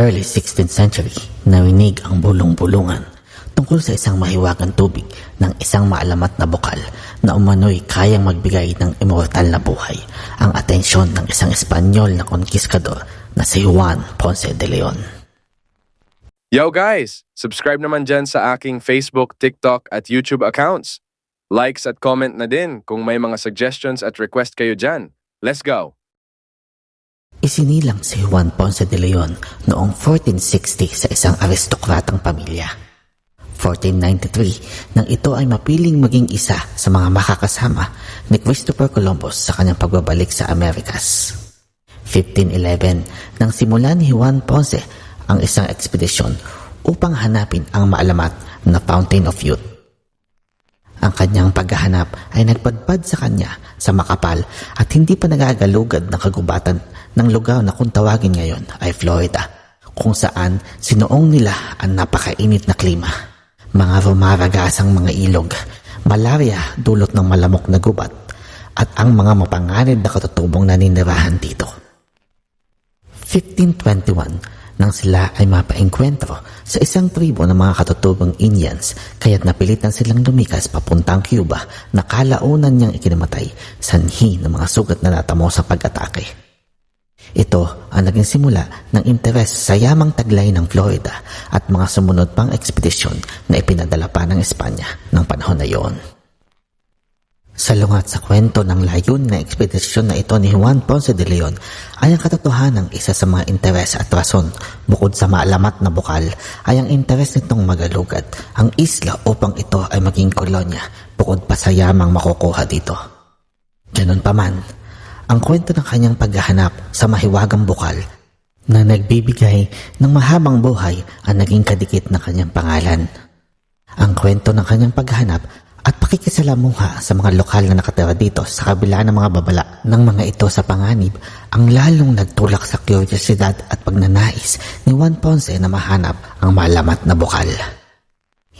early 16th century, narinig ang bulong-bulungan tungkol sa isang mahiwagang tubig ng isang maalamat na bukal na umano'y kayang magbigay ng immortal na buhay ang atensyon ng isang Espanyol na konkiskador na si Juan Ponce de Leon. Yo guys! Subscribe naman dyan sa aking Facebook, TikTok at YouTube accounts. Likes at comment na din kung may mga suggestions at request kayo dyan. Let's go! Isinilang si Juan Ponce de Leon noong 1460 sa isang aristokratang pamilya. 1493 nang ito ay mapiling maging isa sa mga makakasama ni Christopher Columbus sa kanyang pagbabalik sa Amerikas. 1511 nang simulan ni Juan Ponce ang isang ekspedisyon upang hanapin ang maalamat na Fountain of Youth. Ang kanyang paghahanap ay nagpadpad sa kanya sa makapal at hindi pa nagagalugad na kagubatan ng lugar na kung tawagin ngayon ay Florida, kung saan sinuong nila ang napakainit na klima. Mga rumaragasang mga ilog, malaria dulot ng malamok na gubat, at ang mga mapanganib na katutubong naninirahan dito. 1521 nang sila ay mapaengkwentro sa isang tribo ng mga katutubong Indians kaya't napilitan silang lumikas papuntang Cuba na kalaunan niyang ikinamatay sanhi ng mga sugat na natamo sa pag-atake. Ito ang naging simula ng interes sa yamang taglay ng Florida at mga sumunod pang ekspedisyon na ipinadala pa ng Espanya ng panahon na iyon. Salungat sa kwento ng layon na ekspedisyon na ito ni Juan Ponce de Leon ay ang katotohanan ng isa sa mga interes at rason bukod sa maalamat na bukal ay ang interes nitong magalugad ang isla upang ito ay maging kolonya bukod pa sa yamang makukuha dito. Ganon pa man, ang kwento ng kanyang paghahanap sa mahiwagang bukal na nagbibigay ng mahabang buhay ang naging kadikit ng kanyang pangalan. Ang kwento ng kanyang paghahanap at pakikisalamuha sa mga lokal na nakatira dito sa kabila ng mga babala ng mga ito sa panganib ang lalong nagtulak sa kuryosidad at pagnanais ni Juan Ponce na mahanap ang malamat na bukal.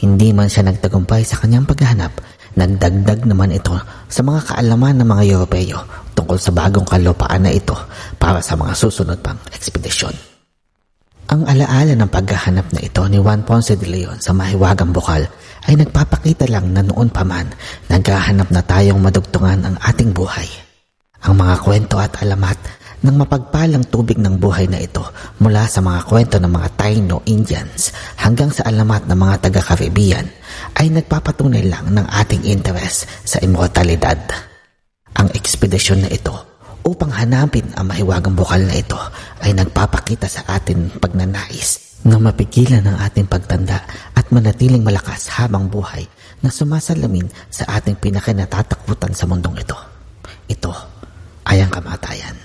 Hindi man siya nagtagumpay sa kanyang paghahanap, nagdagdag naman ito sa mga kaalaman ng mga Europeo tungkol sa bagong kalupaan na ito para sa mga susunod pang ekspedisyon. Ang alaala ng paghahanap na ito ni Juan Ponce de Leon sa mahiwagang bukal ay nagpapakita lang na noon pa man naghahanap na tayong madugtungan ang ating buhay. Ang mga kwento at alamat ng mapagpalang tubig ng buhay na ito mula sa mga kwento ng mga Taino Indians hanggang sa alamat ng mga taga-Caribbean ay nagpapatunay lang ng ating interes sa immortalidad. Ang ekspedisyon na ito upang hanapin ang mahiwagang bukal na ito ay nagpapakita sa atin pagnanais na mapigilan ang ating pagtanda at manatiling malakas habang buhay na sumasalamin sa ating pinakinatatakutan sa mundong ito. Ito ay ang kamatayan.